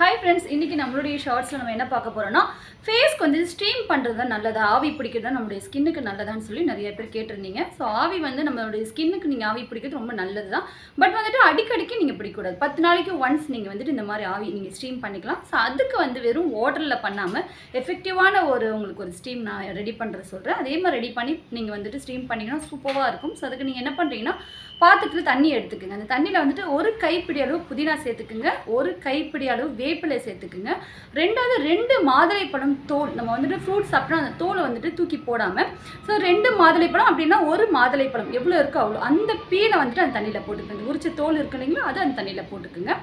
Hi friends இன்றைக்கி நம்மளுடைய ஷார்ட்ஸில் நம்ம என்ன பார்க்க போகிறோம்னா ஃபேஸ்க்கு வந்து ஸ்டீம் பண்ணுறது தான் நல்லதா. ஆவி பிடிக்கிறது தான் நம்மளுடைய ஸ்கின்னுக்கு நல்லதான்னு சொல்லி நிறைய பேர் கேட்டிருந்தீங்க. ஸோ ஆவி வந்து நம்மளுடைய ஸ்கின்னுக்கு நீங்கள் ஆவி பிடிக்கிறது ரொம்ப நல்லது தான் பட் வந்துட்டு அடிக்கடிக்கு நீங்கள் பிடிக்கக்கூடாது. பத்து நாளைக்கு ஒன்ஸ் நீங்கள் வந்துட்டு இந்த மாதிரி ஆவி நீங்கள் ஸ்டீம் பண்ணிக்கலாம். ஸோ அதுக்கு வந்து வெறும் வாட்டரில் பண்ணாமல் எஃபெக்டிவான ஒரு உங்களுக்கு ஒரு ஸ்டீம் நான் ரெடி பண்ணுறது சொல்கிறேன் அதே மாதிரி ரெடி பண்ணி நீங்கள் வந்துட்டு ஸ்டீம் பண்ணிங்கன்னா சூப்பராக இருக்கும். ஸோ அதுக்கு நீங்கள் என்ன பண்ணுறீங்கன்னா பாத்திரத்தில் தண்ணி எடுத்துக்கோங்க. அந்த தண்ணியில் வந்துட்டு ஒரு கைப்பிடி அளவு புதினா சேர்த்துக்குங்க. ஒரு கைப்பிடி அளவு வேப்பிலை சேர்த்துக்குங்க. ரெண்டாவது ரெண்டு மாதுளைப்பழம் தோல் நம்ம வந்துட்டு ஃப்ரூட்ஸ் சாப்பிட்டா அந்த தோலை வந்துட்டு தூக்கி போடாமல் ஸோ ரெண்டு மாதுளைப்பழம் அப்படின்னா ஒரு மாதுளைப்பழம் எவ்வளோ இருக்கோ அவ்வளோ. அந்த பீலை வந்துட்டு அந்த தண்ணியில் போட்டுக்கோங்க. உரிச்ச தோல் இருக்கு இல்லைங்களா அந்த தண்ணியில் போட்டுக்குங்க.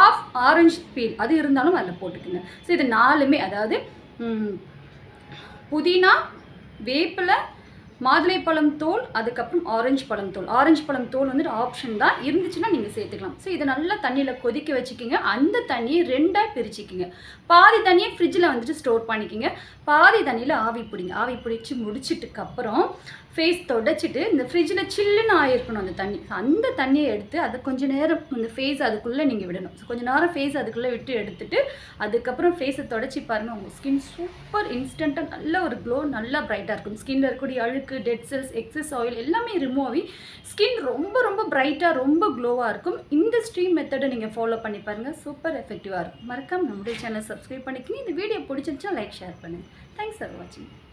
ஆஃப் ஆரஞ்சு பீல் அது இருந்தாலும் அதில் போட்டுக்குங்க. ஸோ இது நாலுமே அதாவது புதினா வேப்பிலை மாதுளைப்பழம் தோல் அதுக்கப்புறம் ஆரஞ்சு பழம் தோல். ஆரஞ்சு பழம் தோல் வந்துட்டு ஆப்ஷன் தான் இருந்துச்சுன்னா நீங்கள் சேர்த்துக்கலாம். ஸோ இதை நல்லா தண்ணியில் கொதிக்க வச்சுக்கிங்க. அந்த தண்ணியை ரெண்டாக பிரிச்சுக்கிங்க. பாதி தண்ணியை ஃப்ரிட்ஜில் வந்துட்டு ஸ்டோர் பண்ணிக்கிங்க. பாதி தண்ணியில் ஆவி பிடிங்க. ஆவி பிடிச்சி முடிச்சிட்டுக்கு அப்புறம் ஃபேஸ் தொடச்சிட்டு இந்த ஃப்ரிட்ஜில் சில்லுன்னு ஆயிருக்கணும் அந்த தண்ணி. அந்த தண்ணியை எடுத்து அது கொஞ்ச நேரம் இந்த ஃபேஸ் அதுக்குள்ளே நீங்கள் விடணும். ஸோ கொஞ்ச நேரம் ஃபேஸ் அதுக்குள்ளே விட்டு எடுத்துட்டு அதுக்கப்புறம் ஃபேஸை தொடச்சி பாருங்கள் உங்கள் ஸ்கின் சூப்பர் இன்ஸ்டண்ட்டாக நல்ல ஒரு க்ளோ நல்லா ப்ரைட்டாக இருக்கும். ஸ்கின்ல இருக்கக்கூடிய அழுக்கு டெட் செல்ஸ் எக்ஸஸ் ஆயில் எல்லாமே ரிமூவ் ஆகி ஸ்கின் ரொம்ப ரொம்ப பிரைட்டாக ரொம்ப க்ளோவாக இருக்கும். இந்த ஸ்ட்ரீம் மெத்தடை நீங்கள் ஃபாலோ பண்ணி பாருங்கள் சூப்பர் எஃபெக்டிவாக இருக்கும். மறக்காம நம்முடைய சேனல் சப்ஸ்கிரைப் பண்ணிக்கிங்க. இந்த வீடியோ பிடிச்சிருச்சா லைக் ஷேர் பண்ணுங்கள் தேங்க்ஸ் ஃபார் வாட்சிங்